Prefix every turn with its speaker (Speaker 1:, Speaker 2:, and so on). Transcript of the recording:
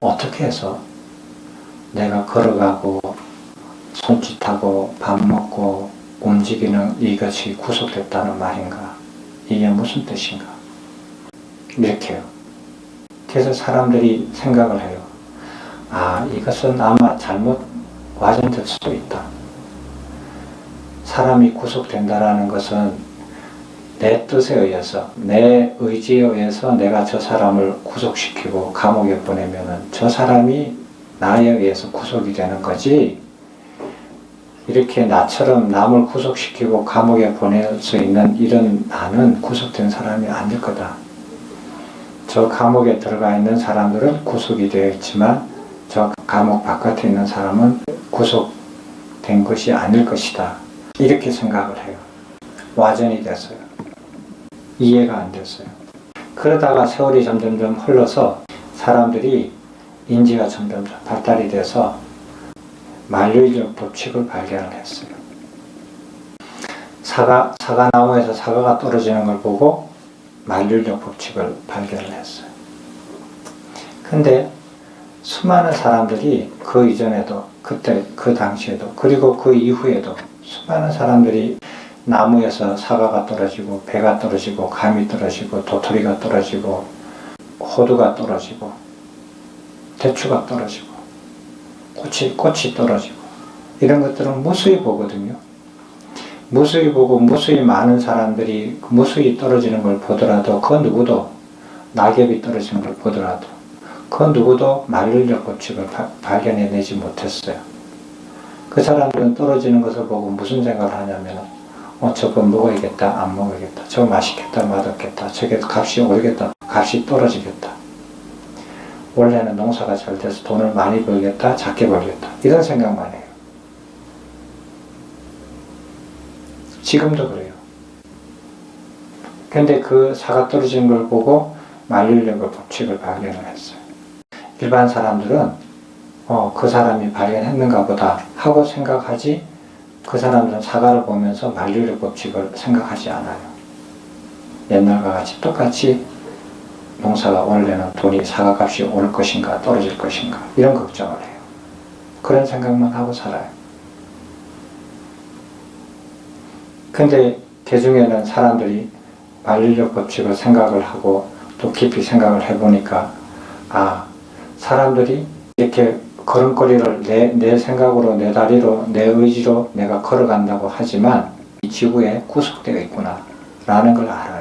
Speaker 1: 어떻게 해서 내가 걸어가고 손짓하고 밥 먹고 움직이는 이것이 구속됐다는 말인가? 이게 무슨 뜻인가? 이렇게요. 그래서 사람들이 생각을 해요. 아, 이것은 아마 잘못 와전될 수도 있다. 사람이 구속된다라는 것은 내 뜻에 의해서, 내 의지에 의해서 내가 저 사람을 구속시키고 감옥에 보내면은 저 사람이 나에 의해서 구속이 되는 거지, 이렇게 나처럼 남을 구속시키고 감옥에 보낼 수 있는 이런 나는 구속된 사람이 아닐 거다. 저 감옥에 들어가 있는 사람들은 구속이 되어 있지만 저 감옥 바깥에 있는 사람은 구속된 것이 아닐 것이다. 이렇게 생각을 해요. 와전이 됐어요. 이해가 안 됐어요. 그러다가 세월이 점점점 흘러서 사람들이 인지가 점점 발달이 돼서 만류인적 법칙을 발견을 했어요. 사과, 사과나무에서 사과가 떨어지는 걸 보고 만류인적 법칙을 발견을 했어요. 근데 수많은 사람들이 그 이전에도, 그때, 그 당시에도, 그리고 그 이후에도 수많은 사람들이 나무에서 사과가 떨어지고, 배가 떨어지고, 감이 떨어지고, 도토리가 떨어지고, 호두가 떨어지고, 대추가 떨어지고, 꽃이, 꽃이 떨어지고 이런 것들은 무수히 보거든요. 무수히 보고 무수히 많은 사람들이 그 무수히 떨어지는 걸 보더라도 그 누구도 낙엽이 떨어지는 걸 보더라도 그 누구도 만륜적 법칙을 바, 발견해내지 못했어요. 그 사람들은 떨어지는 것을 보고 무슨 생각을 하냐면 어 저거 먹어야겠다 안 먹어야겠다 저거 맛있겠다 맛없겠다 저게 값이 오르겠다 값이 떨어지겠다 원래는 농사가 잘 돼서 돈을 많이 벌겠다, 작게 벌겠다. 이런 생각만 해요. 지금도 그래요. 근데 그 사가 떨어진 걸 보고 만류력의 법칙을 발견을 했어요. 일반 사람들은 어, 그 사람이 발견했는가 보다 하고 생각하지 그 사람들은 사과를 보면서 만류력 법칙을 생각하지 않아요. 옛날과 같이 똑같이 농사가 원래는 돈이 사과값이 오를 것인가 떨어질 것인가 이런 걱정을 해요. 그런 생각만 하고 살아요. 근데 개중에는 사람들이 만류적 법칙을 생각을 하고 또 깊이 생각을 해보니까 아 사람들이 이렇게 걸음걸이를 내, 내 생각으로 내 다리로 내 의지로 내가 걸어간다고 하지만 이 지구에 구속되어 있구나 라는 걸 알아요.